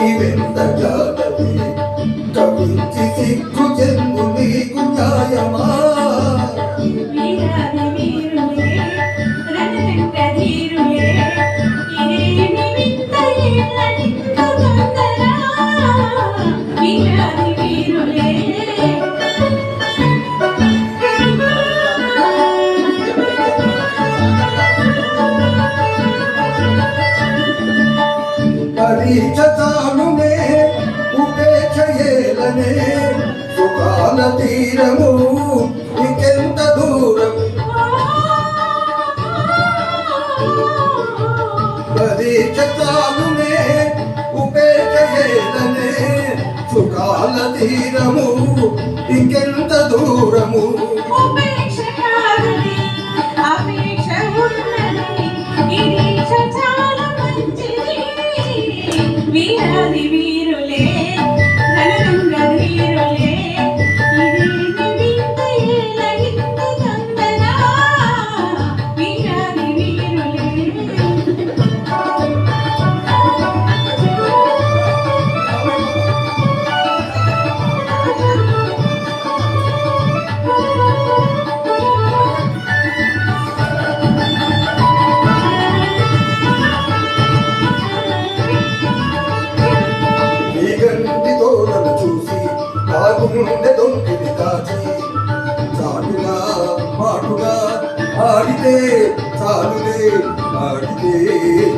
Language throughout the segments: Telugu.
giving the glory, glory to the King. పరీక్ష తానునే ఉపేక్షయేలనే. సుఖాల తీరము ఇంకెంత దూరం? పరీక్ష తానునే ఉపేక్షయేలనే. సుఖాల తీరము ఇంకెంత దూరము? చాటుగా మాటుగా ఆడితే చాలులే ఆడితే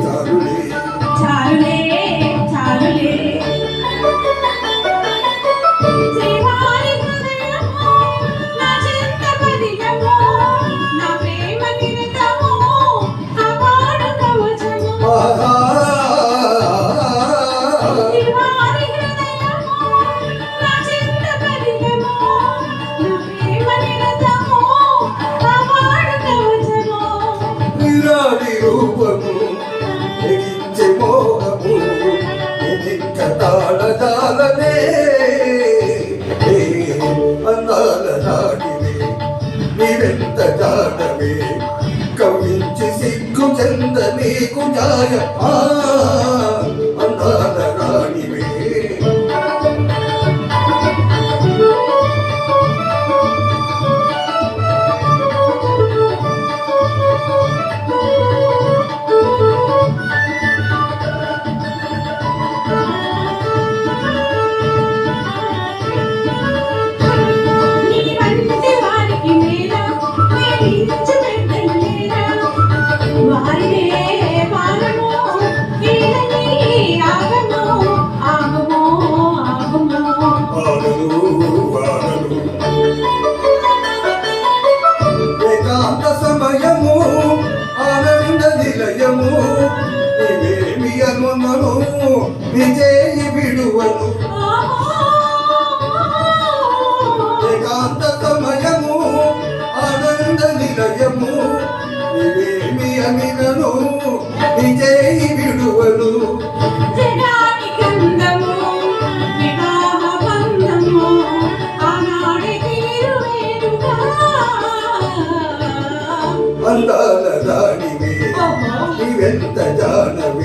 చాలులే చాలులే చాలులే ఎగించే మోహము ఎదిక్క తాళజాలనే అందాల నాడివే నీవెంత జాడవే? కవించి సిగ్గు చెంద నీకు ఆడలు ఆడలు ఏకాంత సమయము ఆనంద నిలయము ఇవేమి అనునను నిజేయి అందాల రాణివే. నీవెంత జానవే.